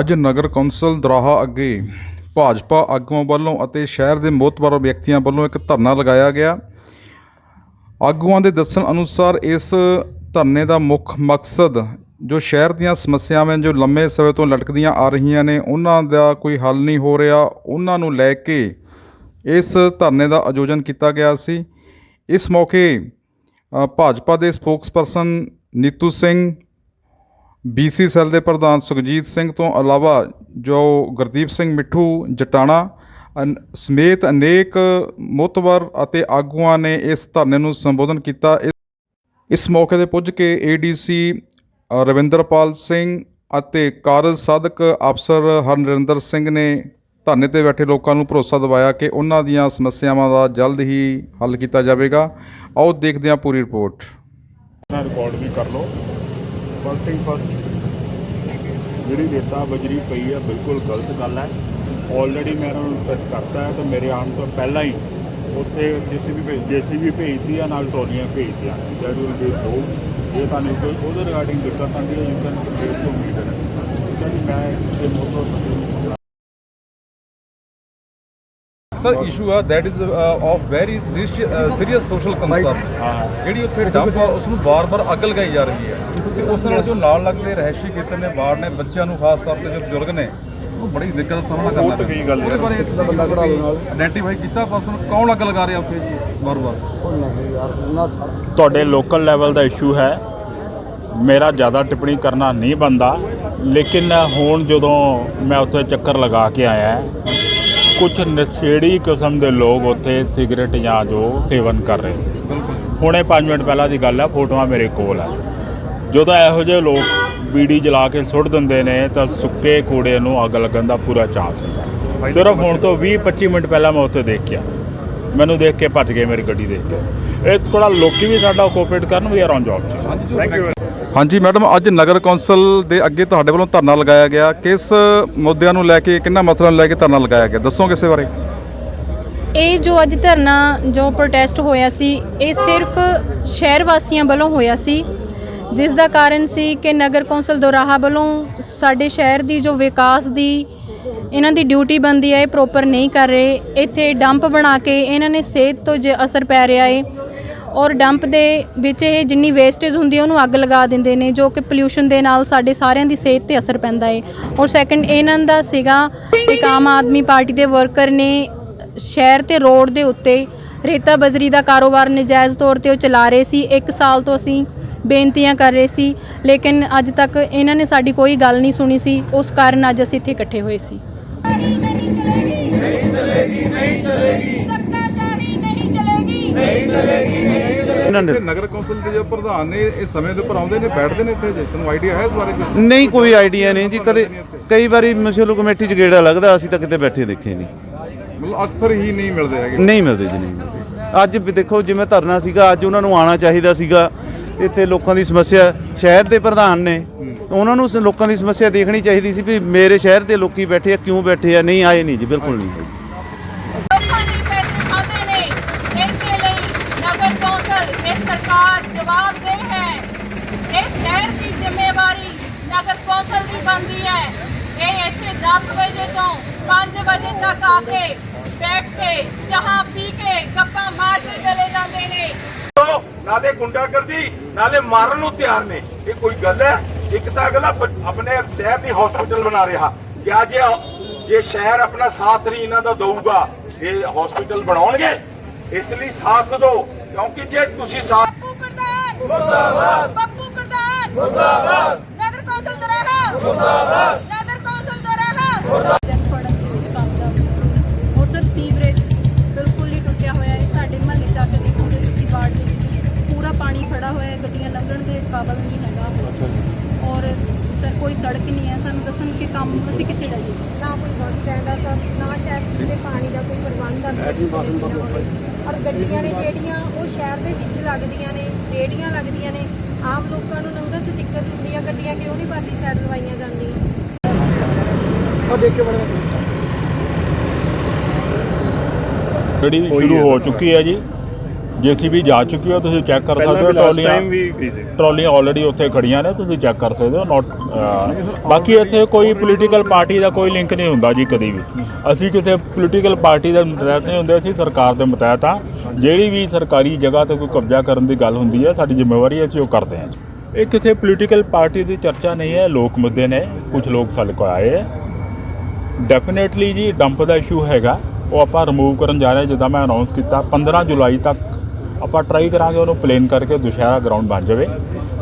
ਅੱਜ ਨਗਰ ਕੌਂਸਲ ਦਰਾਹਾ ਅੱਗੇ ਭਾਜਪਾ ਆਗੂਆਂ ਵੱਲੋਂ ਅਤੇ ਸ਼ਹਿਰ ਦੇ ਮੋਹਤਬਰ ਵਿਅਕਤੀਆਂ ਵੱਲੋਂ ਇੱਕ ਧਰਨਾ ਲਗਾਇਆ ਗਿਆ। ਆਗੂਆਂ ਦੇ ਦੱਸਣ ਅਨੁਸਾਰ ਇਸ ਧਰਨੇ ਦਾ ਮੁੱਖ ਮਕਸਦ ਜੋ ਸ਼ਹਿਰ ਦੀਆਂ ਸਮੱਸਿਆਵਾਂ ਜੋ ਲੰਮੇ ਸਮੇਂ ਤੋਂ ਲਟਕਦੀਆਂ ਆ ਰਹੀਆਂ ਨੇ, ਉਹਨਾਂ ਦਾ ਕੋਈ ਹੱਲ ਨਹੀਂ ਹੋ ਰਿਹਾ। ਉਹਨਾਂ ਨੂੰ ਲੈ ਕੇ ਇਸ ਧਰਨੇ ਦਾ ਆਯੋਜਨ ਕੀਤਾ ਗਿਆ ਸੀ। ਇਸ ਮੌਕੇ ਭਾਜਪਾ ਦੇ spokesperson Neetu Singh BC cell ਦੇ ਪ੍ਰਧਾਨ ਸੁਖਜੀਤ ਸਿੰਘ ਤੋਂ ਇਲਾਵਾ ਜੋ ਗੁਰਦੀਪ ਸਿੰਘ ਮਿੱਠੂ, ਜਟਾਣਾ, ਅਨ- ਸਮੇਤ ਅਨੇਕ ਮੁਤਬਰ ਅਤੇ ਆਗੂਆਂ ਨੇ ਇਸ ਧਰਨੇ ਨੂੰ ਸੰਬੋਧਨ ਕੀਤਾ। ਇਸ- ਮੌਕੇ ਤੇ ਪੁੱਜ ਕੇ ਏਡੀਸੀ ਰਵਿੰਦਰਪਾਲ ਸਿੰਘ ਅਤੇ ਕਾਰਜ ਸਾਧਕ ਅਫਸਰ ਹਰਨਰਿੰਦਰ ਸਿੰਘ ਨੇ ਧਰਨੇ ਤੇ ਬੈਠੇ ਲੋਕਾਂ ਨੂੰ ਭਰੋਸਾ ਦਿਵਾਇਆ ਕਿ ਉਹਨਾਂ ਦੀਆਂ ਸਮੱਸਿਆਵਾਂ ਦਾ ਜਲਦ ਹੀ ਹੱਲ ਕੀਤਾ ਜਾਵੇਗਾ। ਆਓ ਦੇਖਦੇ ਹਾਂ ਪੂਰੀ ਰਿਪੋਰਟ। ਰਿਕਾਰਡ ਵੀ ਕਰ ਲਓ। First first. ਜਿਹੜੀ ਰੇਤਾ ਬਜਰੀ ਪਈ ਹੈ ਬਿਲਕੁਲ ਗਲਤ ਗੱਲ ਹੈ ਆਲਰੇਡੀ ਮੈਂ ਉਹਨਾਂ ਨੂੰ ਟੱਚ ਕਰਤਾ ਹੈ ਤੇ ਮੇਰੇ ਆਉਣ ਤੋਂ ਪਹਿਲਾਂ ਹੀ ਉੱਥੇ ਜੇਸੀਬੀ ਭੇਜ ਜੇਸੀਬੀ ਭੇਜਦੀ ਆ ਨਾਲ ਟਰੋਲੀਆਂ ਭੇਜਦੀਆਂ ਦੈਟ ਵਿਲ ਬੀ ਦੋ ਇਹ ਤੁਹਾਨੂੰ ਕੋਈ ਉਹਦੇ ਰਿਗਾਰਡਿੰਗ ਦਿੱਕਤ ਆਉਂਦੀ ਹੈ you can face to meter ਇਸ ਲਈ ਮੈਂ ਇਹ ਮੋਟਰ ਸਰ ਇਸ਼ੂ ਆ that is of very serious social concern ਹਾਂ। ਜਿਹੜੀ ਉੱਥੇ ਡੰਪ ਆ ਉਸ ਨੂੰ ਬਾਰ-ਬਾਰ ਅੱਗ ਲਗਾਈ ਜਾ ਰਹੀ ਹੈ। ਤੇ ਉਸ ਨਾਲ ਜੋ ਨਾਲ ਲੱਗਦੇ ਰਹਿਸ਼ੀ ਖੇਤਰ ਨੇ ਵਾਰਡ ਨੇ ਬੱਚਿਆਂ ਨੂੰ ਖਾਸ ਤੌਰ ਤੇ ਜੋ ਬਜ਼ੁਰਗ ਨੇ ਉਹ ਬੜੀ ਦਿੱਕਤ ਦਾ ਸਾਹਮਣਾ ਕਰਨਾ ਉਹ ਤਾਂ ਕਈ ਗੱਲ ਉਹਦੇ ਬਾਰੇ ਦਾ ਬੰਦਾ ਕਢਾ ਲਓ ਨਾਲ। ਆਇਡੈਂਟੀਫਾਈ ਕੀਤਾ ਪਰਸਨ ਕੌਣ ਅੱਗ ਲਗਾ ਰਿਹਾ ਉੱਥੇ ਜੀ? ਸਾਰਾ ਤੁਹਾਡੇ ਲੋਕਲ ਲੈਵਲ ਦਾ ਇਸ਼ੂ ਹੈ। ਮੇਰਾ ਜ਼ਿਆਦਾ ਟਿੱਪਣੀ ਕਰਨਾ ਨਹੀਂ ਬੰਦਾ ਲੇਕਿਨ ਹੁਣ ਜਦੋਂ ਮੈਂ ਉੱਥੇ ਚੱਕਰ ਲਗਾ ਕੇ ਆਇਆ ਕੁਝ ਨਸ਼ੇੜੀ ਕਿਸਮ ਦੇ ਲੋਕ ਉੱਥੇ ਸਿਗਰਟ ਜਾਂ ਜੋ ਸੇਵਨ ਕਰ ਰਹੇ ਸੀ। ਬਿਲਕੁਲ। ਹੁਣੇ 5 ਮਿੰਟ ਪਹਿਲਾਂ ਦੀ ਗੱਲ ਹੈ ਫੋਟੋਆਂ ਮੇਰੇ ਕੋਲ ਹੈ। ਜਦੋਂ ਇਹੋ ਜਿਹੇ ਲੋਕ ਬੀੜੀ ਜਲਾ ਕੇ ਸੁੱਟ ਦਿੰਦੇ ਨੇ ਤਾਂ ਸੁੱਕੇ ਕੂੜੇ ਨੂੰ ਅੱਗ ਲੱਗਣ ਦਾ ਪੂਰਾ ਚਾਂਸ ਹੁੰਦਾ। ਹੈ। ਸਿਰਫ ਹੁਣ ਤੋਂ 20 25 ਮਿੰਟ ਪਹਿਲਾਂ ਮੈਂ ਉੱਥੇ ਦੇਖਿਆ। ਮੈਨੂੰ ਦੇਖ ਕੇ ਭੱਜ ਗਏ ਮੇਰੀ ਗੱਡੀ ਦੇਖ ਕੇ। ਇਹ ਥੋੜਾ ਲੋਕੀ ਵੀ ਸਾਡਾ ਕੋਆਪਰੇਟ ਕਰਨ ਵੀ ਆਰ ਔਨ ਜੌਬ ਚ। ਥੈਂਕ ਯੂ ਹਾਂਜੀ ਮੈਡਮ ਅੱਜ ਨਗਰ ਕੌਂਸਲ ਦੇ ਅੱਗੇ ਤੁਹਾਡੇ ਵੱਲੋਂ ਧਰਨਾ ਲਗਾਇਆ ਗਿਆ। ਕਿਸ ਮੁੱਦਿਆਂ ਨੂੰ ਲੈ ਕੇ ਕਿੰਨਾ ਮਸਲਾ ਨੂੰ ਲੈ ਕੇ ਧਰਨਾ ਲਗਾਇਆ ਗਿਆ? ਦੱਸੋ ਕਿਸੇ ਬਾਰੇ? ਇਹ ਜੋ ਅੱਜ ਧਰਨਾ ਜੋ ਪ੍ਰੋਟੈਸਟ ਹੋਇਆ ਸੀ ਇਹ ਸਿਰਫ ਸ਼ਹਿਰ ਵਾਸੀਆਂ ਵੱਲੋਂ ਹੋਇਆ ਸੀ। ਜਿਸ ਦਾ ਕਾਰਨ ਸੀ ਕਿ ਨਗਰ ਕੌਂਸਲ ਦੋਰਾਹਾ ਵੱਲੋਂ ਸਾਡੇ ਸ਼ਹਿਰ ਦੀ ਜੋ ਵਿਕਾਸ ਦੀ ਇਹਨਾਂ ਦੀ ਡਿਊਟੀ ਬੰਦੀ ਹੈ, ਇਹ ਪ੍ਰੋਪਰ ਨਹੀਂ ਕਰ ਰਹੇ। ਇੱਥੇ ਡੰਪ ਬਣਾ ਕੇ ਇਹਨਾਂ ਨੇ ਸਿਹਤ ਤੋਂ ਜੇ ਅਸਰ ਪੈ ਰਿਹਾ ਏ ਔਰ ਡੰਪ ਦੇ ਵਿੱਚ ਇਹ ਜਿੰਨੀ ਵੇਸਟੇਜ ਹੁੰਦੀ ਹੈ, ਉਹਨੂੰ ਅੱਗ ਲਗਾ ਦਿੰਦੇ ਨੇ, ਜੋ ਕਿ ਪੋਲਿਊਸ਼ਨ ਦੇ ਨਾਲ ਸਾਡੇ ਸਾਰਿਆਂ ਦੀ ਸਿਹਤ ਤੇ ਅਸਰ ਪੈਂਦਾ ਏ। ਔਰ ਸੈਕੰਡ ਇਹਨਾਂ ਦਾ ਸੀਗਾ ਇੱਕ ਆਮ ਆਦਮੀ ਪਾਰਟੀ ਦੇ ਵਰਕਰ ਨੇ ਸ਼ਹਿਰ ਤੇ ਰੋਡ ਦੇ ਉੱਤੇ ਰੇਤਾ ਬਜਰੀ ਦਾ ਕਾਰੋਬਾਰ ਨਜਾਇਜ਼ ਤੌਰ ਤੇ ਉਹ ਚਲਾ ਰਹੇ ਸੀ। 1 ਸਾਲ ਤੋਂ ਅਸੀਂ ਬੇਨਤੀਆਂ ਕਰ ਰਹੇ ਸੀ ਲੇਕਿਨ ਅੱਜ ਤੱਕ ਇਹਨਾਂ ਨੇ ਸਾਡੀ ਕੋਈ ਗੱਲ ਨਹੀਂ ਸੁਣੀ ਸੀ ਉਸ ਕਾਰਨ ਅੱਜ ਅਸੀਂ ਇੱਥੇ ਇਕੱਠੇ ਹੋਏ ਸੀ। ਨਹੀਂ ਚਲੇਗੀ ਤੇ ਨਗਰ ਕੌਂਸਲ ਦੇ ਜੋ ਪ੍ਰਧਾਨ ਨੇ ਇਹ ਸਮੇਂ ਦੇ ਉੱਪਰ ਆਉਂਦੇ ਨੇ ਬੈਠਦੇ ਨੇ ਇੱਥੇ ਜੇ? ਤੈਨੂੰ ਆਈਡੀਆ ਹੈ ਇਸ ਬਾਰੇ ਕੁਛ? ਨਹੀਂ ਕੋਈ ਆਈਡੀਆ ਨਹੀਂ ਜੀ ਕਦੇ ਕਈ ਵਾਰੀ ਮਿਊਨਿਸਪਲ ਕਮੇਟੀ 'ਚ ਗੇੜਾ ਲੱਗਦਾ ਅਸੀਂ ਤਾਂ ਕਿਤੇ ਬੈਠੇ ਦੇਖੇ ਨਹੀਂ। ਮਤਲਬ ਅਕਸਰ ਹੀ ਨਹੀਂ ਮਿਲਦੇ ਹੈਗੇ। ਨਹੀਂ ਮਿਲਦੇ ਜੀ ਨਹੀਂ ਮਿਲਦੇ। ਅੱਜ ਵੀ ਦੇਖੋ ਜਿਵੇਂ ਧਰਨਾ ਸੀਗਾ ਅੱਜ ਉਹਨਾਂ ਨੂੰ ਆਉਣਾ ਚਾਹੀਦਾ ਸੀਗਾ। ਇੱਥੇ ਲੋਕਾਂ ਦੀ ਸਮੱਸਿਆ ਸ਼ਹਿਰ ਦੇ ਪ੍ਰਧਾਨ ਨੇ। ਉਹਨਾਂ ਨੂੰ ਲੋਕਾਂ ਦੀ ਸਮੱਸਿਆ ਦੇਖਣੀ ਚਾਹੀਦੀ ਸੀ ਵੀ ਮੇਰੇ ਸ਼ਹਿਰ ਦੇ ਲੋਕੀ ਬੈਠੇ ਆ ਕਿਉਂ ਬੈਠੇ ਆ ਨਹੀਂ ਆਏ ਨਹੀਂ ਜੀ ਬਿਲਕੁਲ ਨਹੀਂ। ਆਏ ਲੋਕਾਂ ਦੀ ਪੈਸੇ ਖਾਂਦੇ ਨੇ ਇਸ ਦੇ ਲਈ ਨਗਰ ਕੌਂਸਲ ਇਹ ਸਰਕਾਰ ਜਵਾਬਦੇਹ ਹੈ ਇਸ ਸ਼ਹਿਰ ਦੀ ਜ਼ਿੰਮੇਵਾਰੀ ਨਗਰ ਕੌਂਸਲ ਦੀ ਬਣਦੀ ਹੈ। ਇਹ ਇੱਥੇ 10 ਵਜੇ ਤੋਂ 5 ਵਜੇ ਤੱਕ ਆ ਕੇ ਬੈਠ ਕੇ ਚਾਹ ਪੀ ਕੇ ਗੱਪਾਂ ਮਾਰ ਕੇ ਚਲੇ ਜਾਂਦੇ ਨੇ। ਨਾਲੇ ਗੁੰਡਾਗਰਦੀ ਨਾਲੇ ਮਾਰਨ ਨੂੰ ਤਿਆਰ ਨੇ। ਇਹ ਕੋਈ ਗੱਲ ਹੈ? ਇੱਕ ਤਾਂ ਅਗਲਾ ਆਪਣੇ ਸ਼ਹਿਰ ਦੀ ਹਸਪੀਟਲ ਬਣਾ ਰਿਹਾ। ਕਿਆ ਜੇ ਜੇ ਸ਼ਹਿਰ ਆਪਣਾ ਸਾਥ ਨਹੀਂ ਇਹਨਾਂ ਦਾ ਦਊਗਾ ਇਹ ਹਸਪੀਟਲ ਬਣਾਉਣਗੇ? ਇਸ ਲਈ ਸਾਥ ਦਿਓ ਕਿਉਂਕਿ ਜੇ ਤੁਸੀਂ ਸਾਥ ਮੁਰਦਾਬਾਦ ਪੱਪੂ ਪ੍ਰਧਾਨ! ਮੁਰਦਾਬਾਦ! ਨਗਰ ਕੌਂਸਲ ਦਰਾਹਾ ਮੁਰਦਾਬਾਦ! ਨਗਰ ਕੌਂਸਲ ਦਰਾਹਾ ਕਾਬਲ ਨਹੀਂ ਹੈਗਾ। ਔਰ ਸਰ ਕੋਈ ਸੜਕ ਨਹੀਂ ਹੈ। ਸਾਨੂੰ ਦੱਸਣ ਕਿ ਕੰਮ ਅਸੀਂ ਕਿੱਥੇ ਜਾਈਏ? ਨਾ ਕੋਈ ਬੱਸ ਸਟੈਂਡ ਆ ਸਰ ਨਾ ਸ਼ਹਿਰ ਦੇ ਪਾਣੀ ਦਾ ਕੋਈ ਪ੍ਰਬੰਧ ਆ। ਔਰ ਗੱਡੀਆਂ ਨੇ ਜਿਹੜੀਆਂ ਉਹ ਸ਼ਹਿਰ ਦੇ ਵਿੱਚ ਲੱਗਦੀਆਂ ਨੇ ਰੇੜੀਆਂ ਲੱਗਦੀਆਂ ਨੇ। ਆਮ ਲੋਕਾਂ ਨੂੰ ਲੰਘਣ 'ਚ ਦਿੱਕਤ ਹੁੰਦੀ ਆ। ਗੱਡੀਆਂ ਕਿਉਂ ਨਹੀਂ ਪਰਲੀ ਸਾਈਡ ਲਵਾਈਆਂ ਜਾਂਦੀਆਂ। ਉਹ ਦੇਖ ਕੇ ਬੜਾ ਜਿਹੜੀ ਸ਼ੁਰੂ ਹੋ ਚੁੱਕੀ ਹੈ ਜੀ। ਜੀਸੀਬੀ ਜਾ ਚੁੱਕੀ ਹੈ ਤੁਸੀਂ ਚੈੱਕ ਕਰ ਸਕਦੇ ਹੋ ਟਰਾਲੀਆਂ ਟਰਾਲੀਆਂ ਆਲਰੇਡੀ ਉੱਥੇ ਖੜੀਆਂ ਨੇ ਤੁਸੀਂ ਚੈੱਕ ਕਰ ਸਕਦੇ ਹੋ ਨਾਟ ਬਾਕੀ ਇੱਥੇ ਕੋਈ ਪੋਲੀਟੀਕਲ ਪਾਰਟੀ ਦਾ ਕੋਈ ਲਿੰਕ ਨਹੀਂ ਹੁੰਦਾ ਜੀ ਕਦੀ ਵੀ। ਅਸੀਂ ਕਿਸੇ ਪੋਲੀਟੀਕਲ ਪਾਰਟੀ ਦੇ ਮਤਹਿਤ ਨਹੀਂ ਹੁੰਦੇ ਅਸੀਂ ਸਰਕਾਰ ਦੇ ਮਤਹਿਤ ਆ ਜਿਹੜੀ ਵੀ ਸਰਕਾਰੀ ਜਗ੍ਹਾ ਤੇ ਕੋਈ ਕਬਜ਼ਾ ਕਰਨ ਦੀ ਗੱਲ ਹੁੰਦੀ ਹੈ ਸਾਡੀ ਜ਼ਿੰਮੇਵਾਰੀ ਹੈ ਅਸੀਂ ਉਹ ਕਰਦੇ ਹਾਂ। ਇਹ ਕਿਸੇ ਪੋਲੀਟੀਕਲ ਪਾਰਟੀ ਦੀ ਚਰਚਾ ਨਹੀਂ ਹੈ ਲੋਕ ਮੁੱਦੇ ਨੇ ਕੁਝ ਲੋਕ ਸਾਡੇ ਕੋਲ ਆਏ ਹੈ। ਡੈਫੀਨੇਟਲੀ ਜੀ ਡੰਪ ਦਾ ਇਸ਼ੂ ਹੈਗਾ ਉਹ ਆਪਾਂ ਰਿਮੂਵ ਕਰਨ ਜਾ ਰਹੇ ਜਿੱਦਾਂ ਮੈਂ ਅਨਾਉਂਸ ਕੀਤਾ 15 ਜੁਲਾਈ ਤੱਕ ਆਪਾਂ ਟਰਾਈ ਕਰਾਂਗੇ ਉਹਨੂੰ ਪਲੇਨ ਕਰਕੇ ਦੁਸ਼ਹਿਰਾ ਗਰਾਊਂਡ ਬਣ ਜਾਵੇ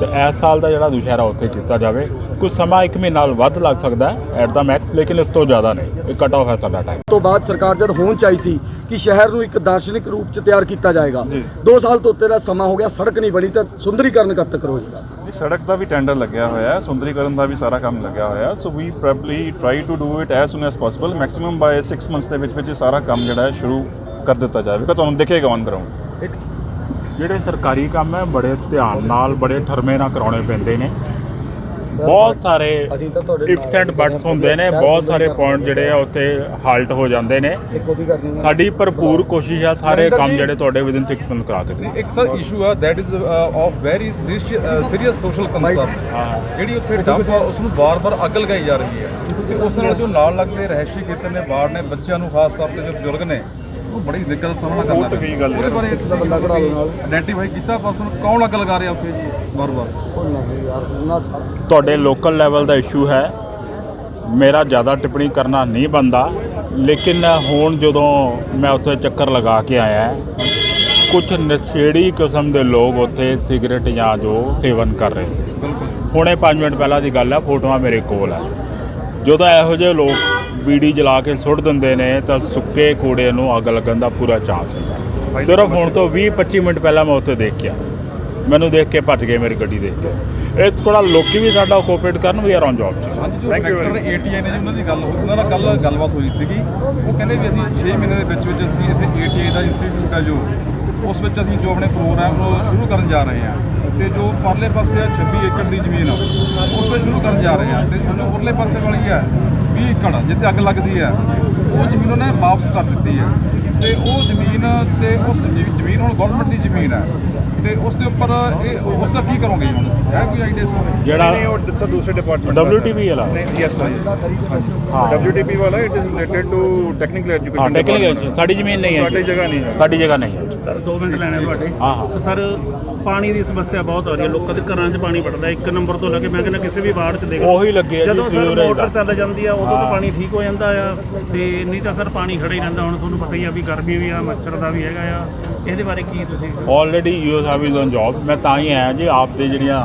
ਤੇ ਇਸ ਸਾਲ ਦਾ ਜਿਹੜਾ ਦੁਸ਼ਹਿਰਾ ਉੱਥੇ ਕੀਤਾ ਜਾਵੇ। ਕੁਝ ਸਮਾਂ ਇੱਕ ਮਹੀਨਾ ਨਾਲ ਵੱਧ ਲੱਗ ਸਕਦਾ ਹੈ ਐਟ ਦਾ ਮੈਕਸ ਲੇਕਿਨ ਇਸ ਤੋਂ ਜ਼ਿਆਦਾ ਨਹੀਂ। ਇਹ ਕਟ ਆਫ ਹੈ ਸਾਡਾ ਟਾਈਮ ਤੋਂ ਬਾਅਦ ਸਰਕਾਰ ਜਦ ਹੋਂਦ ਚ ਆਈ ਸੀ ਕਿ ਸ਼ਹਿਰ ਨੂੰ ਇੱਕ ਦਾਰਸ਼ਨਿਕ ਰੂਪ ਚ ਤਿਆਰ ਕੀਤਾ ਜਾਏਗਾ। 2 ਸਾਲ ਤੋਂ ਉੱਤੇ ਦਾ ਸਮਾਂ ਹੋ ਗਿਆ ਸੜਕ ਨਹੀਂ ਬਣੀ ਤਾਂ ਸੁੰਦਰੀਕਰਨ ਕਦ ਤੱਕ ਹੋਏਗਾ ਇਹ ਸੜਕ ਦਾ ਵੀ ਟੈਂਡਰ ਲੱਗਿਆ ਹੋਇਆ ਹੈ ਸੁੰਦਰੀਕਰਨ ਦਾ ਵੀ ਸਾਰਾ ਕੰਮ ਲੱਗਿਆ ਹੋਇਆ so we probably try to do it as soon as possible maximum by 6 months ਦੇ ਵਿੱਚ ਵਿੱਚ ਇਹ ਸਾਰਾ ਕੰਮ ਜਿਹੜਾ ਹੈ ਸ਼ੁਰੂ ਕਰ ਦਿੱਤਾ ਜਾਵੇਗਾ। ਤੁਹਾਨੂੰ ਦਿਖੇਗਾ ਔਨ ਗਰਾਊਂਡ ਜਿਹੜੇ ਸਰਕਾਰੀ ਕੰਮ ਹੈ ਬੜੇ ਧਿਆਨ ਨਾਲ ਬੜੇ ਠਰਮੇ ਨਾਲ ਕਰਾਉਣੇ ਪੈਂਦੇ ਨੇ। ਬਹੁਤ ਸਾਰੇ ਅਸੀਂ ਤਾਂ ਤੁਹਾਡੇ ਇਫਸ ਐਂਡ ਬਟਸ ਹੁੰਦੇ ਨੇ ਬਹੁਤ ਸਾਰੇ ਪੁਆਇੰਟ ਜਿਹੜੇ ਆ ਉੱਥੇ ਹਾਲਟ ਹੋ ਜਾਂਦੇ ਨੇ। ਸਾਡੀ ਭਰਪੂਰ ਕੋਸ਼ਿਸ਼ ਆ ਸਾਰੇ ਕੰਮ ਜਿਹੜੇ ਤੁਹਾਡੇ ਵਿਦਿਨ 6 ਮੰਥ ਕਰਾ ਕੇ ਦੇਣ। ਇੱਕ ਸਰ ਇਸ਼ੂ ਆ that is of very serious social concern ਹਾਂ। ਜਿਹੜੀ ਉੱਥੇ ਡੰਪ ਆ ਉਸ ਨੂੰ ਬਾਰ-ਬਾਰ ਅੱਗ ਲਗਾਈ ਜਾ ਰਹੀ ਹੈ। ਤੇ ਉਸ ਨਾਲ ਜੋ ਨਾਲ ਲੱਗਦੇ ਰਹਿਸ਼ੀ ਖੇਤਰ ਨੇ ਵਾਰਡ ਨੇ ਬੱਚਿਆਂ ਨੂੰ ਖਾਸ ਤੌਰ ਤੇ ਜੋ ਬਜ਼ੁਰਗ ਨੇ ਉਹ ਬੜੀ ਦਿੱਕਤ ਦਾ ਸਾਹਮਣਾ ਕਰਨਾ ਤਾਂ ਕਈ ਗੱਲ ਉਹਦੇ ਬਾਰੇ ਦਾ ਬੰਦਾ ਕਢਾ ਲਓ ਨਾਲ। ਆਇਡੈਂਟੀਫਾਈ ਕੀਤਾ ਪਰਸਨ ਕੌਣ ਅੱਗ ਲਗਾ ਰਿਹਾ ਉੱਥੇ ਜੀ ਬਾਰ-ਬਾਰ? ਉਹ ਨਹੀਂ ਯਾਰ ਉਹਨਾਂ ਸਾਰਾ ਤੁਹਾਡੇ ਲੋਕਲ ਲੈਵਲ ਦਾ ਇਸ਼ੂ ਹੈ। ਮੇਰਾ ਜ਼ਿਆਦਾ ਟਿੱਪਣੀ ਕਰਨਾ ਨਹੀਂ ਬੰਦਾ ਲੇਕਿਨ ਹੁਣ ਜਦੋਂ ਮੈਂ ਉੱਥੇ ਚੱਕਰ ਲਗਾ ਕੇ ਆਇਆ ਕੁਝ ਨਸ਼ੇੜੀ ਕਿਸਮ ਦੇ ਲੋਕ ਉੱਥੇ ਸਿਗਰਟ ਜਾਂ ਜੋ ਸੇਵਨ ਕਰ ਰਹੇ ਸੀ। ਹੁਣੇ 5 ਮਿੰਟ ਪਹਿਲਾਂ ਦੀ ਗੱਲ ਹੈ ਫੋਟੋਆਂ ਮੇਰੇ ਕੋਲ ਹੈ। ਜਦੋਂ ਇਹੋ ਜਿਹੇ ਲੋਕ ਬੀੜੀ ਜਲਾ ਕੇ ਸੁੱਟ ਦਿੰਦੇ ਨੇ ਤਾਂ ਸੁੱਕੇ ਕੂੜੇ ਨੂੰ ਅੱਗ ਲੱਗਣ ਦਾ ਪੂਰਾ ਚਾਂਸ ਹੁੰਦਾ। ਸਿਰਫ ਹੁਣ ਤੋਂ 20 25 ਮਿੰਟ ਪਹਿਲਾਂ ਮੈਂ ਉੱਥੇ ਦੇਖ ਕੇ ਆਇਆ ਮੈਨੂੰ ਦੇਖ ਕੇ ਭੱਜ ਗਏ ਮੇਰੀ ਗੱਡੀ ਦੇਖ ਕੇ। ਇਹ ਥੋੜਾ ਲੋਕੀ ਵੀ ਸਾਡਾ ਕੋਆਪਰੇਟ ਕਰਨ ਵੀ ਆਰ ਔਨ ਜੌਬ ਚ ਜੋ ਡਾਇਰੈਕਟਰ ਏਟੀਆਈ ਨੇ ਜੀ ਉਹਨਾਂ ਦੀ ਗੱਲ ਹੋਈ ਉਹਨਾਂ ਨਾਲ ਕੱਲ ਗੱਲਬਾਤ ਹੋਈ ਸੀਗੀ। ਉਹ ਕਹਿੰਦੇ ਵੀ ਅਸੀਂ 6 ਮਹੀਨੇ ਦੇ ਵਿੱਚ ਵਿੱਚ ਅਸੀਂ ਇੱਥੇ ਏਟੀਆਈ ਦਾ ਇੰਸਟੀਟਿਊਟ ਹੈ ਜੋ ਉਸ ਵਿੱਚ ਅਸੀਂ ਜੋ ਆਪਣੇ ਪ੍ਰੋਗਰਾਮ ਸ਼ੁਰੂ ਕਰਨ ਜਾ ਰਹੇ ਹਾਂ ਤੇ ਜੋ ਪਰਲੇ ਪਾਸੇ ਆ 26 ਏਕੜ ਦੀ ਜ਼ਮੀਨ ਆ ਉਸ ਵਿੱਚ ਸ਼ੁਰੂ ਕਰਨ ਜਾ ਰਹੇ ਹਾਂ ਤੇ ਜੋ ਉਰਲੇ ਪਾਸੇ ਵਾਲੀ ਹੈ 20 ਏਕੜ ਜਿੱਥੇ ਅੱਗ ਲੱਗਦੀ ਹੈ ਉਹ ਜ਼ਮੀਨ ਉਹਨਾਂ ਨੇ ਵਾਪਸ ਕਰ ਦਿੱਤੀ ਹੈ। ਤੇ ਉਹ ਜ਼ਮੀਨ ਤੇ ਉਸ ਜ਼ਮੀ- ਜ਼ਮੀਨ ਹੁਣ ਗਵਰਨਮੈਂਟ ਦੀ ਜ਼ਮੀਨ ਹੈ। ਤੇ ਉਸ ਦੇ ਉੱਪਰ ਇਹ ਉਸ ਦਾ ਕੀ ਕਰੋਗੇ ਹੁਣ? ਹੈ ਕੋਈ ਆਈਡੀਆ ਇਸ ਬਾਰੇ? ਜਿਹੜਾ ਉਹ ਦੱਸੋ ਦੂਸਰੇ ਡਿਪਾਰਟਮੈਂਟ WTP ਵਾਲਾ? ਯੈਸ ਹਾਂ। WTP ਵਾਲਾ it is related to technical ਹਾਂ ਐਜੂਕੇਸ਼ਨ ਟੈਕਨੀਕਲ ਸਾਡੀ ਜ਼ਮੀਨ ਨਹੀਂ ਹੈ ਸਾਡੀ ਜਗ੍ਹਾ ਨਹੀਂ ਹੈ। ਸਾਡੀ ਜਗ੍ਹਾ ਨਹੀਂ ਹੈ। ਸਰ 2 ਮਿੰਟ ਲੈਣੇ ਤੁਹਾਡੇ। ਹਾਂ ਸਰ ਪਾਣੀ ਦੀ ਸਮੱਸਿਆ ਬਹੁਤ ਆ ਰਹੀ ਹੈ। ਲੋਕਾਂ ਦੇ ਘਰਾਂ 'ਚ ਪਾਣੀ ਵੜਦਾ ਇੱਕ ਨੰਬਰ ਤੋਂ ਲੈ ਕੇ ਮੈਂ ਕਹਿੰਦਾ ਕਿਸੇ ਵੀ ਵਾਰਡ 'ਚ ਦੇਖ। ਉਹੀ ਲੱਗੇ ਆ ਜੀ ਜਦੋਂ ਸਰ ਸੀਵਰੇਜ ਮੋਟਰ ਚੱਲ ਜਾਂਦੀ ਆ ਉਦੋਂ ਤਾਂ। ਪਾਣੀ ਠੀਕ ਹੋ ਜਾਂਦਾ ਆ। ਤੇ ਨਹੀਂ ਤਾਂ ਸਰ ਪਾਣੀ ਖੜਾ ਹੀ ਰਹਿੰਦਾ। ਹੁਣ ਤੁਹਾਨੂੰ ਪਤਾ ਹੀ ਆ ਵੀ ਗਰਮੀ ਵੀ ਆ ਮੱਛਰ ਦਾ ਵੀ ਹੈਗਾ ਆ। ਇਹਦੇ ਬਾਰੇ ਕੀ ਤੁਸੀਂ already you have is on job ਮੈਂ ਤਾਂ ਹੀ ਆਇਆ ਜੀ ਆਪ ਦੇ ਜਿਹੜੀਆਂ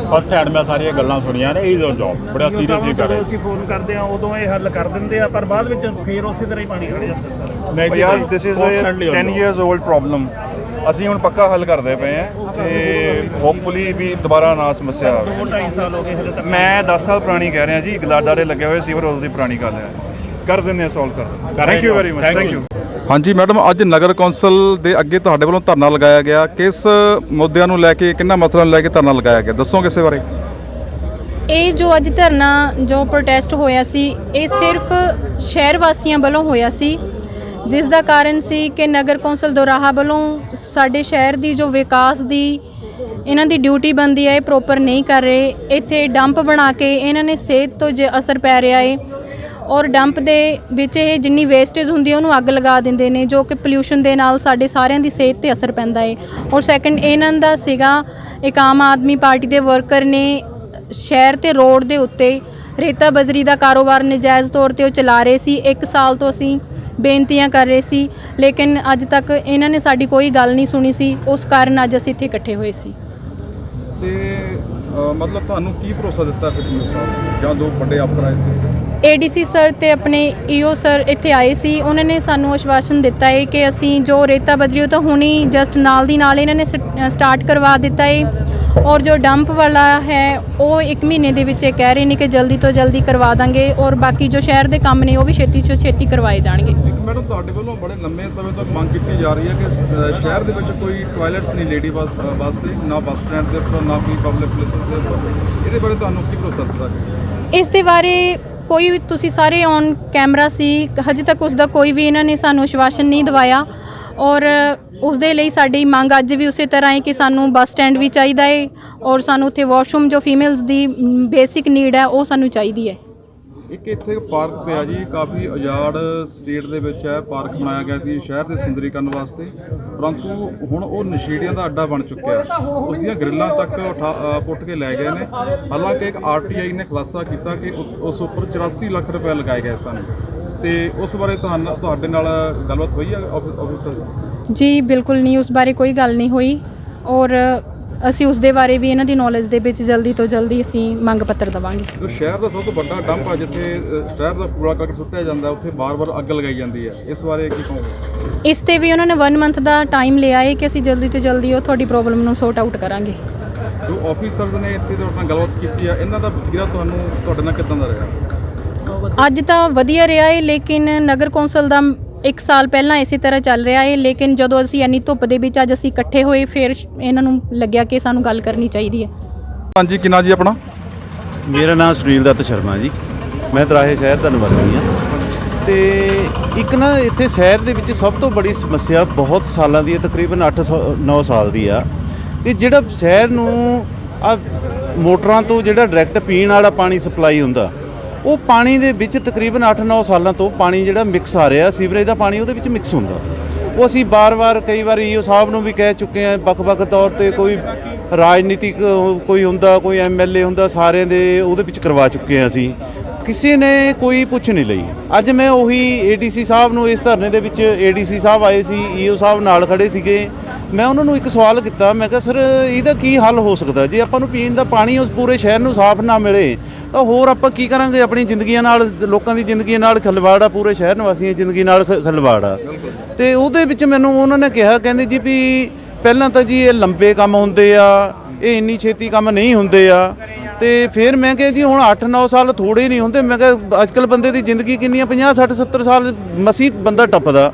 ਫਸਟ ਹੈਂਡ ਮੈਂ ਸਾਰੀਆਂ ਗੱਲਾਂ ਸੁਣੀਆਂ ਨੇ ਇਜ਼ ਔਨ ਜੌਬ ਬੜਾ ਸੀਰੀਅਸਲੀ ਕਰ। ਰਹੇ ਅਸੀਂ ਫੋਨ ਕਰਦੇ ਆ ਉਦੋਂ ਇਹ ਹੱਲ ਕਰ ਦਿੰਦੇ ਆ ਪਰ ਬਾਅਦ ਵਿੱਚ ਫੇਰ ਉਸੇ ਤਰ੍ਹਾਂ ਹੀ ਪਾਣੀ ਖੜ ਜਾਂਦਾ ਸਰ। ਨਹੀਂ ਜੀ, ਯਾਰ this is on 10 job. Years old problem ਅਸੀਂ ਹੁਣ ਪੱਕਾ ਹੱਲ ਕਰਦੇ ਪਏ ਹਾਂ ਤੇ ਹੋਪਫੁਲੀ ਵੀ ਦੁਬਾਰਾ ਨਾ ਸਮੱਸਿਆ ਆਵੇ ਦੋ ਢਾਈ ਸਾਲ ਹੋ ਗਏ ਹਲੇ ਤੱਕ। ਮੈਂ 10 ਸਾਲ ਪੁਰਾਣੀ ਕਹਿ ਰਿਹਾ ਜੀ ਗਲਾਡਾ ਦੇ ਲੱਗੇ ਹੋਏ ਸੀਵਰ ਉਸ ਦੀ ਪੁਰਾਣੀ ਗੱਲ ਹੈ। ਕਰ ਦਿੰਦੇ ਆ ਸੋਲਵ ਕਰ thank you very much thank. You ਹਾਂਜੀ ਮੈਡਮ ਅੱਜ ਨਗਰ ਕੌਂਸਲ ਦੇ ਅੱਗੇ ਤੁਹਾਡੇ ਵੱਲੋਂ ਧਰਨਾ ਲਗਾਇਆ ਗਿਆ। ਕਿਸ ਮੁੱਦਿਆਂ ਨੂੰ ਲੈ ਕੇ ਕਿੰਨਾ ਮਸਲਾ ਨੂੰ ਲੈ ਕੇ ਧਰਨਾ ਲਗਾਇਆ ਗਿਆ? ਦੱਸੋ ਕਿਸੇ ਬਾਰੇ? ਇਹ ਜੋ ਅੱਜ ਧਰਨਾ ਜੋ ਪ੍ਰੋਟੈਸਟ ਹੋਇਆ ਸੀ ਇਹ ਸਿਰਫ ਸ਼ਹਿਰ ਵਾਸੀਆਂ ਵੱਲੋਂ ਹੋਇਆ ਸੀ ਜਿਸ ਦਾ ਕਾਰਨ ਸੀ ਕਿ ਨਗਰ ਕੌਂਸਲ ਦੋਰਾਹਾ ਵੱਲੋਂ ਸਾਡੇ ਸ਼ਹਿਰ ਦੀ ਜੋ ਵਿਕਾਸ ਦੀ ਇਹਨਾਂ ਦੀ ਡਿਊਟੀ ਬੰਦੀ ਹੈ ਇਹ ਪ੍ਰੋਪਰ ਨਹੀਂ ਕਰ ਰਹੇ। ਇੱਥੇ ਡੰਪ ਬਣਾ ਕੇ ਇਹਨਾਂ ਨੇ ਸਿਹਤ ਤੋਂ ਜੇ ਅਸਰ ਪੈ ਰਿਹਾ ਹੈ ਔਰ ਡੰਪ ਦੇ ਵਿੱਚ ਇਹ ਜਿੰਨੀ ਵੇਸਟੇਜ ਹੁੰਦੀ ਹੈ, ਉਹਨੂੰ ਅੱਗ ਲਗਾ ਦਿੰਦੇ ਨੇ, ਜੋ ਕਿ ਪੋਲਿਊਸ਼ਨ ਦੇ ਨਾਲ ਸਾਡੇ ਸਾਰਿਆਂ ਦੀ ਸਿਹਤ ਤੇ ਅਸਰ ਪੈਂਦਾ ਹੈ ਔਰ ਸੈਕੰਡ ਇਹਨਾਂ ਦਾ ਸੀਗਾ, ਇੱਕ ਆਮ ਆਦਮੀ ਪਾਰਟੀ ਦੇ ਵਰਕਰ ਨੇ ਸ਼ਹਿਰ ਤੇ ਰੋਡ ਦੇ ਉੱਤੇ ਰੇਤਾ ਬਜਰੀ ਦਾ ਕਾਰੋਬਾਰ ਨਜਾਇਜ਼ ਤੌਰ ਤੇ ਉਹ ਚਲਾ ਰਹੇ ਸੀ। 1 ਸਾਲ ਤੋਂ ਅਸੀਂ ਬੇਨਤੀਆਂ ਕਰ ਰਹੇ ਸੀ, ਲੇਕਿਨ ਅੱਜ ਤੱਕ ਇਹਨਾਂ ਨੇ ਸਾਡੀ ਕੋਈ ਗੱਲ ਨਹੀਂ ਸੁਣੀ ਸੀ। ਉਸ ਕਾਰਨ ਅੱਜ ਅਸੀਂ ਇੱਥੇ ਇਕੱਠੇ ਹੋਏ ਸੀ। ਮਤਲਬ ਤੁਹਾਨੂੰ ਕੀ ਭਰੋਸਾ ਦਿੱਤਾ ਫਿਰ ਜਾਂ ਦੋ ਵੱਡੇ ਅਫਸਰ ਆਏ ਸੀ? ਏਡੀਸੀ ਸਰ ਤੇ ਆਪਣੇ ਈਓ ਸਰ ਇੱਥੇ ਆਏ ਸੀ। ਉਹਨਾਂ ਨੇ ਸਾਨੂੰ ਆਸ਼ਵਾਸਨ ਦਿੱਤਾ ਹੈ ਕਿ ਅਸੀਂ ਜੋ ਰੇਤਾ ਬਜਰੀ ਉਹ ਤਾਂ ਹੁਣੀ ਜਸਟ ਨਾਲ ਦੀ ਨਾਲ ਇਹਨਾਂ ਨੇ ਸਟਾਰਟ ਕਰਵਾ ਦਿੱਤਾ ਹੈ ਔਰ ਜੋ ਡੰਪ ਵਾਲਾ ਹੈ ਉਹ 1 ਮਹੀਨੇ ਦੇ ਵਿੱਚ ਇਹ ਕਹਿ ਰਹੇ ਨੇ ਕਿ ਜਲਦੀ ਤੋਂ ਜਲਦੀ ਕਰਵਾ ਦਾਂਗੇ ਔਰ ਬਾਕੀ ਜੋ ਸ਼ਹਿਰ ਦੇ ਕੰਮ ਨੇ ਉਹ ਵੀ ਛੇਤੀ ਤੋਂ ਛੇਤੀ ਕਰਵਾਏ ਜਾਣਗੇ। ਮੈਡਮ ਤੁਹਾਡੇ ਵੱਲੋਂ ਬੜੇ ਲੰਮੇ ਸਮੇਂ ਤੋਂ ਮੰਗ ਕੀਤੀ ਜਾ ਰਹੀ ਹੈ ਕਿ ਸ਼ਹਿਰ ਦੇ ਵਿੱਚ ਕੋਈ ਟਾਇਲਟਸ ਨਹੀਂ ਲੇਡੀ ਵਾਸਤੇ ਨਾ ਬੱਸ ਸਟੈਂਡ ਦੇ ਉੱਪਰ ਨਾ ਕੋਈ ਪਬਲਿਕ ਪਲੇਸਿਸ ਦੇ ਉੱਪਰ। ਇਹਦੇ ਬਾਰੇ ਤੁਹਾਨੂੰ ਕੀ ਭਰੋਸਾ ਦਿੱਤਾ ਇਸ ਦੇ ਬਾਰੇ ਕੋਈ ਵੀ ਤੁਸੀਂ ਸਾਰੇ ਔਨ ਕੈਮਰਾ ਸੀ ਹਜੇ ਤੱਕ ਉਸ ਦਾ ਕੋਈ ਵੀ ਇਹਨਾਂ ਨੇ ਸਾਨੂੰ ਆਸ਼ਵਾਸਨ ਨਹੀਂ ਦਿਵਾਇਆ। ਔਰ ਉਸ ਦੇ ਲਈ ਸਾਡੀ ਮੰਗ ਅੱਜ ਵੀ ਉਸੇ ਤਰ੍ਹਾਂ ਹੈ ਕਿ ਸਾਨੂੰ ਬੱਸ ਸਟੈਂਡ ਵੀ ਚਾਹੀਦਾ ਹੈ ਔਰ ਸਾਨੂੰ ਉੱਥੇ ਵਾਸ਼ਰੂਮ ਜੋ ਫੀਮੇਲਸ ਦੀ ਬੇਸਿਕ ਨੀਡ ਹੈ, ਉਹ ਸਾਨੂੰ ਚਾਹੀਦੀ ਹੈ। ਇੱਕ ਇੱਥੇ ਪਾਰਕ ਪਿਆ ਜੀ, ਕਾਫੀ ਆਜ਼ਾਦ ਸਟੇਟ ਦੇ ਵਿੱਚ ਹੈ, ਪਾਰਕ ਬਣਾਇਆ ਗਿਆ ਸੀ ਸ਼ਹਿਰ ਦੇ ਸੁੰਦਰੀਕਰਨ ਵਾਸਤੇ। ਪਰੰਤੂ ਹੁਣ ਉਹ ਨਸ਼ੇੜੀਆਂ ਦਾ ਅੱਡਾ ਬਣ ਚੁੱਕਿਆ ਹੈ। ਉਸ ਦੀਆਂ ਗ੍ਰਿਲਾਂ ਤੱਕ ਉਠਾ ਪੁੱਟ ਕੇ ਲੈ ਗਏ ਨੇ। ਹਾਲਾਂਕਿ ਇੱਕ ਆਰਟੀਆਈ ਨੇ ਖੁਲਾਸਾ ਕੀਤਾ ਕਿ ਉਸ ਉੱਪਰ 84 ਲੱਖ ਰੁਪਏ ਲਗਾਏ ਗਏ ਸਨ। ਤੇ ਉਸ ਬਾਰੇ ਤੁਹਾਨੂੰ ਤੁਹਾਡੇ ਨਾਲ ਗੱਲਬਾਤ ਹੋਈ ਹੈ ਆਫਿਸਰ ਜੀ ਬਿਲਕੁਲ ਨਹੀਂ ਉਸ ਬਾਰੇ ਕੋਈ ਗੱਲ ਨਹੀਂ ਹੋਈ ਔਰ ਅਸੀਂ ਉਸ ਦੇ ਬਾਰੇ ਵੀ ਇਹਨਾਂ ਦੀ ਨੌਲੇਜ ਦੇ ਵਿੱਚ ਜਲਦੀ ਤੋਂ ਜਲਦੀ ਅਸੀਂ ਮੰਗ ਪੱਤਰ ਦਵਾਂਗੇ। ਸ਼ਹਿਰ ਦਾ ਸਭ ਤੋਂ ਵੱਡਾ ਡੰਪ ਹੈ ਜਿੱਥੇ ਸ਼ਹਿਰ ਦਾ ਕੂੜਾ ਕਰਕਟ ਸੁੱਟਿਆ ਜਾਂਦਾ ਉੱਥੇ ਬਾਰ-ਬਾਰ ਅੱਗ ਲਗਾਈ ਜਾਂਦੀ ਹੈ। ਇਸ ਬਾਰੇ ਕੀ ਕਹੋਗੇ? ਇਸ ਤੇ ਵੀ ਉਹਨਾਂ ਨੇ 1 ਮੰਥ ਦਾ ਟਾਈਮ ਲਿਆ ਹੈ ਕਿ ਅਸੀਂ ਜਲਦੀ ਤੋਂ ਜਲਦੀ ਉਹ ਤੁਹਾਡੀ ਪ੍ਰੋਬਲਮ ਨੂੰ ਸੌਟ ਆਊਟ ਕਰਾਂਗੇ। ਜੋ ਆਫੀਸਰਸ ਨੇ ਇੱਥੇ ਤੁਹਾਡੇ ਨਾਲ ਗੱਲਬਾਤ ਕੀਤੀ ਆ ਇਹਨਾਂ ਦਾ ਵਤੀਰਾ ਤੁਹਾਨੂੰ ਤੁਹਾਡੇ ਨਾਲ ਕਿੱਦਾਂ ਦਾ ਰਿਹਾ? ਅੱਜ ਤਾਂ ਵਧੀਆ ਰਿਹਾ ਹੈ ਲੇਕਿਨ ਨਗਰ ਕੌਂਸਲ ਦਾ 1 ਸਾਲ ਪਹਿਲਾਂ ਇਸੇ ਤਰ੍ਹਾਂ ਚੱਲ ਰਿਹਾ ਹੈ ਲੇਕਿਨ ਜਦੋਂ ਅਸੀਂ ਇੰਨੀ ਧੁੱਪ ਦੇ ਵਿੱਚ ਅੱਜ ਅਸੀਂ ਇਕੱਠੇ ਹੋਏ ਫਿਰ ਇਹਨਾਂ ਨੂੰ ਲੱਗਿਆ ਕਿ ਸਾਨੂੰ ਗੱਲ ਕਰਨੀ ਚਾਹੀਦੀ ਹੈ। ਹਾਂਜੀ ਕਿੰਨਾ ਜੀ ਆਪਣਾ? ਮੇਰਾ ਨਾਮ ਸੁਨੀਲ ਦੱਤ ਸ਼ਰਮਾ ਜੀ। ਮੈਂ ਦਰਾਹੇ ਸ਼ਹਿਰ ਦਾ ਨਿਵਾਸੀ ਹਾਂ। ਤੇ ਇੱਕ ਨਾ ਇੱਥੇ ਸ਼ਹਿਰ ਦੇ ਵਿੱਚ ਸਭ ਤੋਂ ਬੜੀ ਸਮੱਸਿਆ ਬਹੁਤ ਸਾਲਾਂ ਦੀ ਹੈ ਤਕਰੀਬਨ 8 9 ਸਾਲ ਦੀ ਆ। ਕਿ ਜਿਹੜਾ ਸ਼ਹਿਰ ਨੂੰ ਆ ਮੋਟਰਾਂ ਤੋਂ ਜਿਹੜਾ ਡਾਇਰੈਕਟ ਪੀਣ ਵਾਲਾ ਪਾਣੀ ਸਪਲਾਈ ਹੁੰਦਾ ਉਹ ਪਾਣੀ ਦੇ ਵਿੱਚ ਤਕਰੀਬਨ 8-9 ਸਾਲਾਂ ਤੋਂ ਪਾਣੀ ਜਿਹੜਾ ਮਿਕਸ ਆ ਰਿਹਾ, ਸੀਵਰੇਜ ਦਾ ਪਾਣੀ ਉਹਦੇ ਵਿੱਚ ਮਿਕਸ ਹੁੰਦਾ। ਉਹ ਅਸੀਂ ਬਾਰ-ਬਾਰ ਕਈ ਵਾਰ ਈਓ ਸਾਹਿਬ ਨੂੰ ਵੀ ਕਹਿ ਚੁੱਕੇ ਹਾਂ, ਵੱਖ-ਵੱਖ ਤੌਰ ਤੇ ਕੋਈ ਰਾਜਨੀਤਿਕ ਕੋਈ ਹੁੰਦਾ, ਕੋਈ ਐਮਐਲਏ ਹੁੰਦਾ, ਸਾਰਿਆਂ ਦੇ ਉਹਦੇ ਵਿੱਚ ਕਰਵਾ ਚੁੱਕੇ ਹਾਂ ਅਸੀਂ। ਕਿਸੇ ਨੇ ਕੋਈ ਪੁੱਛ ਨਹੀਂ ਲਈ। ਅੱਜ ਮੈਂ ਉਹੀ ਏਡੀਸੀ ਸਾਹਿਬ ਨੂੰ ਇਸ ਧਰਨੇ ਦੇ ਵਿੱਚ ਏਡੀਸੀ ਸਾਹਿਬ ਆਏ ਸੀ ਈਓ ਸਾਹਿਬ ਨਾਲ ਖੜੇ ਸੀਗੇ। ਮੈਂ ਉਹਨਾਂ ਨੂੰ ਇੱਕ ਸਵਾਲ ਕੀਤਾ ਮੈਂ ਕਿਹਾ ਸਰ ਇਹਦਾ ਕੀ ਹੱਲ ਹੋ ਸਕਦਾ? ਜੇ ਆਪਾਂ ਨੂੰ ਪੀਣ ਦਾ ਪਾਣੀ ਉਸ ਪੂਰੇ ਸ਼ਹਿਰ ਨੂੰ ਸਾਫ਼ ਨਾ ਮਿਲੇ ਤਾਂ ਹੋਰ ਆਪਾਂ ਕੀ ਕਰਾਂਗੇ ਆਪਣੀ ਜ਼ਿੰਦਗੀਆਂ ਨਾਲ ਲੋਕਾਂ ਦੀ ਜ਼ਿੰਦਗੀ ਨਾਲ? ਖਿਲਵਾੜ ਪੂਰੇ ਸ਼ਹਿਰ ਨਿਵਾਸੀਆਂ ਦੀ ਜ਼ਿੰਦਗੀ ਨਾਲ ਖਿਲਵਾੜ ਤੇ ਉਹਦੇ ਵਿੱਚ ਮੈਨੂੰ ਉਹਨਾਂ ਨੇ ਕਿਹਾ ਕਹਿੰਦੇ ਜੀ ਵੀ ਪਹਿਲਾਂ ਤਾਂ ਜੀ ਇਹ ਲੰਬੇ ਕੰਮ ਹੁੰਦੇ ਆ ਇਹ ਇੰਨੀ ਛੇਤੀ ਕੰਮ ਨਹੀਂ ਹੁੰਦੇ ਆ। ਤੇ ਫਿਰ ਮੈਂ ਕਿਹਾ ਜੀ, ਹੁਣ 8-9 ਸਾਲ ਥੋੜੇ ਨਹੀਂ ਹੁੰਦੇ। ਮੈਂ ਕਿਹਾ ਅੱਜਕੱਲ ਬੰਦੇ ਦੀ ਜ਼ਿੰਦਗੀ ਕਿੰਨੀ ਆ? 50 60 70 ਸਾਲ ਮਸੀ ਬੰਦਾ ਟੱਪਦਾ।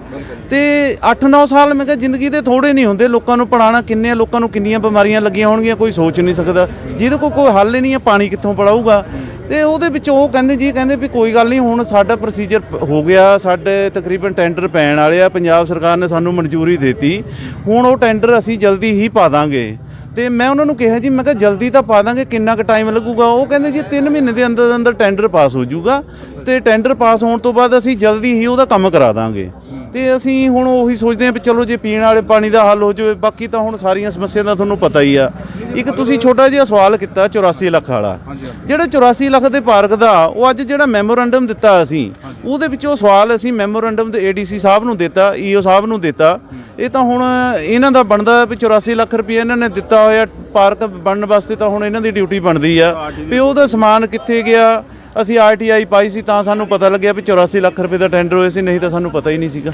ਤੇ 8-9 ਸਾਲ ਮੈਂ ਕਿਹਾ, ਜ਼ਿੰਦਗੀ ਦੇ ਥੋੜੇ ਨਹੀਂ ਹੁੰਦੇ। ਲੋਕਾਂ ਨੂੰ ਪੜਾਉਣਾ ਕਿੰਨੇ ਲੋਕਾਂ ਨੂੰ ਕਿੰਨੀਆਂ ਬਿਮਾਰੀਆਂ ਲੱਗੀਆਂ ਹੋਣਗੀਆਂ? ਕੋਈ ਸੋਚ ਨਹੀਂ ਸਕਦਾ। ਜਿਹਦੇ ਕੋਲ ਕੋਈ ਹੱਲ ਹੀ ਨਹੀਂ ਹੈ ਪਾਣੀ ਕਿੱਥੋਂ ਪੜਾਊਗਾ ਤੇ ਉਹਦੇ ਵਿੱਚ ਉਹ ਕਹਿੰਦੇ ਜੀ, ਕਹਿੰਦੇ ਵੀ ਕੋਈ ਗੱਲ ਨਹੀਂ, ਹੁਣ ਸਾਡਾ ਪ੍ਰੋਸੀਜਰ ਹੋ ਗਿਆ। ਸਾਡੇ ਤਕਰੀਬਨ ਟੈਂਡਰ ਪੈਣ ਵਾਲੇ ਆ। ਪੰਜਾਬ ਸਰਕਾਰ ਨੇ ਸਾਨੂੰ ਮਨਜ਼ੂਰੀ ਦਿੱਤੀ। ਹੁਣ ਉਹ ਟੈਂਡਰ ਅਸੀਂ ਜਲਦੀ ਹੀ ਪਾ ਦਾਂਗੇ। ਤੇ ਮੈਂ ਉਹਨਾਂ ਨੂੰ ਕਿਹਾ ਜੀ ਮੈਂ ਕਿਹਾ ਜਲਦੀ ਤਾਂ ਪਾ ਦਾਂਗੇ ਕਿੰਨਾ ਕੁ ਟਾਈਮ ਲੱਗੂਗਾ? ਉਹ ਕਹਿੰਦੇ ਜੀ 3 ਮਹੀਨੇ ਦੇ ਅੰਦਰ ਅੰਦਰ ਟੈਂਡਰ ਪਾਸ ਹੋ ਜਾਊਗਾ। ਤੇ ਟੈਂਡਰ ਪਾਸ ਹੋਣ ਤੋਂ ਬਾਅਦ ਅਸੀਂ ਜਲਦੀ ਹੀ ਉਹਦਾ ਕੰਮ ਕਰਾ ਦਾਂਗੇ। ਤੇ ਅਸੀਂ ਹੁਣ ਉਹੀ ਸੋਚਦੇ ਹਾਂ ਵੀ ਚਲੋ ਜੇ ਪੀਣ ਵਾਲੇ ਪਾਣੀ ਦਾ ਹੱਲ ਹੋ ਜਾਵੇ ਬਾਕੀ ਤਾਂ ਹੁਣ ਸਾਰੀਆਂ ਸਮੱਸਿਆ ਦਾ ਤੁਹਾਨੂੰ ਪਤਾ ਹੀ ਆ। ਇੱਕ ਤੁਸੀਂ ਛੋਟਾ ਜਿਹਾ ਸਵਾਲ ਕੀਤਾ 84 ਲੱਖ ਵਾਲਾ। ਜਿਹੜਾ 84 ਲੱਖ ਦੇ ਪਾਰਕ ਦਾ ਉਹ ਅੱਜ ਜਿਹੜਾ ਮੈਮੋਰੈਂਡਮ ਦਿੱਤਾ ਅਸੀਂ ਉਹਦੇ ਵਿੱਚ ਉਹ ਸਵਾਲ ਅਸੀਂ ਮੈਮੋਰੈਂਡਮ ਦੇ ਏਡੀਸੀ ਸਾਹਿਬ ਨੂੰ ਦਿੱਤਾ ਈਓ ਸਾਹਿਬ ਨੂੰ ਦਿੱਤਾ। ਇਹ ਤਾਂ ਹੁਣ ਇਹਨਾਂ ਦਾ ਬਣਦਾ ਵੀ 84 ਲੱਖ ਰੁਪਏ ਇਹਨਾਂ ਨੇ ਦਿੱਤਾ ਹੋਇਆ ਪਾਰਕ ਬਣਨ ਵਾਸਤੇ ਤਾਂ ਹੁਣ ਇਹਨਾਂ ਦੀ ਡਿਊਟੀ ਬਣਦੀ ਆ। ਵੀ ਉਹਦਾ ਸਮਾਨ ਕਿੱਥੇ ਗਿਆ? ਅਸੀਂ ਆਰਟੀਆਈ ਪਾਈ ਸੀ ਤਾਂ ਸਾਨੂੰ ਪਤਾ ਲੱਗਿਆ ਵੀ 84 ਲੱਖ ਰੁਪਏ ਦਾ ਟੈਂਡਰ ਹੋਇਆ ਸੀ ਨਹੀਂ ਤਾਂ ਸਾਨੂੰ ਪਤਾ ਹੀ ਨਹੀਂ ਸੀਗਾ।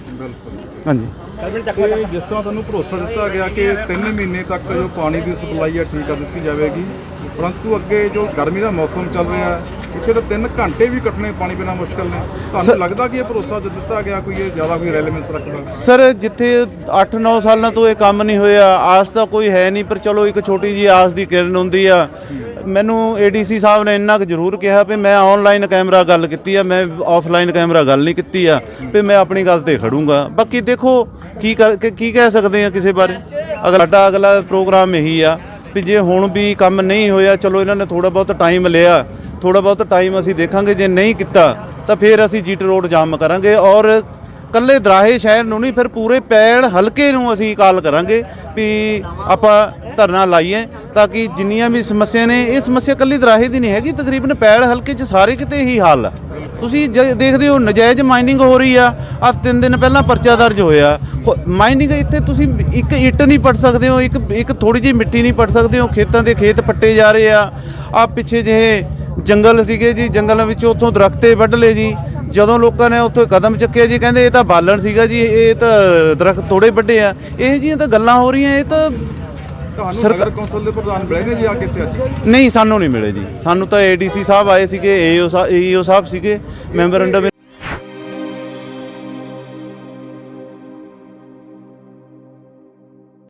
ਹਾਂਜੀ। ਜਿਸ ਤਰ੍ਹਾਂ ਤੁਹਾਨੂੰ ਭਰੋਸਾ ਦਿੱਤਾ ਗਿਆ ਕਿ 3 ਮਹੀਨੇ ਤੱਕ ਜੋ ਪਾਣੀ ਦੀ ਸਪਲਾਈ ਹੈ ਠੀਕ ਕਰ ਦਿੱਤੀ ਜਾਵੇਗੀ। ਪਰੰਤੂ ਅੱਗੇ ਜੋ ਗਰਮੀ ਦਾ ਮੌਸਮ ਚੱਲ ਰਿਹਾ ਹੈ ਇੱਥੇ ਤਾਂ 3 ਘੰਟੇ ਵੀ ਕੱਟਣੇ ਪਾਣੀ ਬਿਨਾ ਮੁਸ਼ਕਲ ਨੇ। ਤੁਹਾਨੂੰ ਲੱਗਦਾ ਕਿ ਇਹ ਭਰੋਸਾ ਜੋ ਦਿੱਤਾ ਗਿਆ ਕੋਈ ਇਹ ਜ਼ਿਆਦਾ ਕੋਈ ਰੈਲੇਵੈਂਸ ਰੱਖਦਾ? ਸਰ ਜਿੱਥੇ 8-9 ਸਾਲਾਂ ਤੋਂ ਇਹ ਕੰਮ ਨਹੀਂ ਹੋਇਆ ਆਸ ਤਾਂ ਕੋਈ ਹੈ ਨਹੀਂ ਪਰ ਚਲੋ ਇੱਕ ਛੋਟੀ ਜੀ ਆਸ ਦੀ ਕਿਰਨ ਹੁੰਦੀ ਆ। ਮੈਨੂੰ ਏਡੀਸੀ ਸਾਹਿਬ ਨੇ ਇੰਨਾ ਕੁ ਜ਼ਰੂਰ ਕਿਹਾ ਵੀ ਮੈਂ ਆਨਲਾਈਨ ਕੈਮਰਾ ਗੱਲ ਕੀਤੀ ਆ ਮੈਂ ਆਫਲਾਈਨ ਕੈਮਰਾ ਗੱਲ ਨਹੀਂ ਕੀਤੀ ਆ ਵੀ ਮੈਂ ਆਪਣੀ ਗੱਲ ਤੇ ਖੜੂੰਗਾ। ਬਾਕੀ ਦੇਖੋ ਕੀ ਕਰ ਕੀ- ਕਹਿ ਸਕਦੇ ਆ ਕਿਸੇ ਬਾਰੇ? ਅਗਲਾ ਅਗਲਾ ਪ੍ਰੋਗਰਾਮ ਇਹੀ ਆ। ਵੀ ਜੇ ਹੁਣ ਵੀ ਕੰਮ ਨਹੀਂ ਹੋਇਆ, ਚਲੋ ਇਹਨਾਂ ਨੇ ਥੋੜਾ ਬਹੁਤ ਟਾਈਮ ਲਿਆ ਥੋੜਾ ਬਹੁਤ ਟਾਈਮ ਅਸੀਂ ਦੇਖਾਂਗੇ, ਜੇ ਨਹੀਂ ਕੀਤਾ, ਤਾਂ ਫਿਰ ਅਸੀਂ ਜੀਟ ਰੋਡ ਜਾਮ ਕਰਾਂਗੇ ਔਰ ਕੱਲੇ ਦਰਾਹੇ ਸ਼ਹਿਰ ਨੂੰ ਨਹੀਂ, ਫਿਰ ਪੂਰੇ ਪੈੜ ਹਲਕੇ ਨੂੰ ਅਸੀਂ ਕਾਲ ਕਰਾਂਗੇ ਵੀ ਆਪਾਂ ਧਰਨਾ ਲਾਈਏ ਤਾਂ ਕਿ ਜਿੰਨੀਆਂ ਵੀ ਸਮੱਸਿਆ ਨੇ, ਇਹ ਸਮੱਸਿਆ ਕੱਲੀ ਦਰਾਹੇ ਦੀ ਨਹੀਂ ਹੈਗੀ, ਤਕਰੀਬਨ ਪੈੜ ਹਲਕੇ 'ਚ ਸਾਰੇ ਕਿਤੇ ਹੀ ਹਾਲ ਆ। ਤੁਸੀਂ ਜ- ਦੇਖਦੇ ਹੋ, ਨਜਾਇਜ਼ ਮਾਈਨਿੰਗ ਹੋ ਰਹੀ ਆ ਆ ਤਿੰਨ ਦਿਨ ਪਹਿਲਾਂ ਪਰਚਾ ਦਰਜ ਹੋਇਆ। ਮਾਈਨਿੰਗ ਇੱਥੇ ਤੁਸੀਂ ਇੱਕ ਇੱਟ ਨਹੀਂ ਪੜ ਸਕਦੇ ਹੋ, ਇੱਕ ਇੱਕ ਥੋੜੀ ਜਿਹੀ ਮਿੱਟੀ ਨਹੀਂ ਪੜ ਸਕਦੇ ਹੋ, ਖੇਤਾਂ ਦੇ ਖੇਤ ਪੱਟੇ ਜਾ ਰਹੇ ਆ। ਆ ਪਿੱਛੇ ਜਿਹੇ ਜੰਗਲ ਸੀਗੇ ਜੀ, ਜੰਗਲਾਂ ਵਿੱਚੋਂ ਉੱਥੋਂ ਦਰਖਤੇ ਵੱਢ ਲਏ ਜੀ। ਜਦੋਂ ਲੋਕਾਂ ਨੇ ਉੱਥੇ ਕਦਮ ਚੱਕਿਆ ਜੀ, ਕਹਿੰਦੇ ਇਹ ਤਾਂ ਬਾਲਣ ਸੀਗਾ ਜੀ, ਇਹ ਤਾਂ ਦਰਖਤ ਤੋੜੇ ਵੱਡੇ ਆ। ਇਹ ਜੀਆਂ ਤਾਂ ਗੱਲਾਂ ਹੋ ਰਹੀਆਂ, ਇਹ ਤਾਂ ਤੁਹਾਨੂੰ ਸਰਕਾ- ਨਗਰ ਕੌਂਸਲ ਦੇ ਪ੍ਰਧਾਨ ਮਿਲੇ ਨੇ ਜੀ ਆ ਕੇ ਇੱਥੇ ਅੱਜ? ਨਹੀਂ ਸਾਨੂੰ ਨਹੀਂ ਮਿਲੇ ਜੀ। ਸਾਨੂੰ ਤਾਂ ਏਡੀਸੀ ਸਾਹਿਬ ਆਏ ਸੀਗੇ ਏਓ ਸਾਹਿਬ ਈਓ ਸਾਹਿਬ ਸੀਗੇ ਮੈਂਬਰ ਅੰਡਰ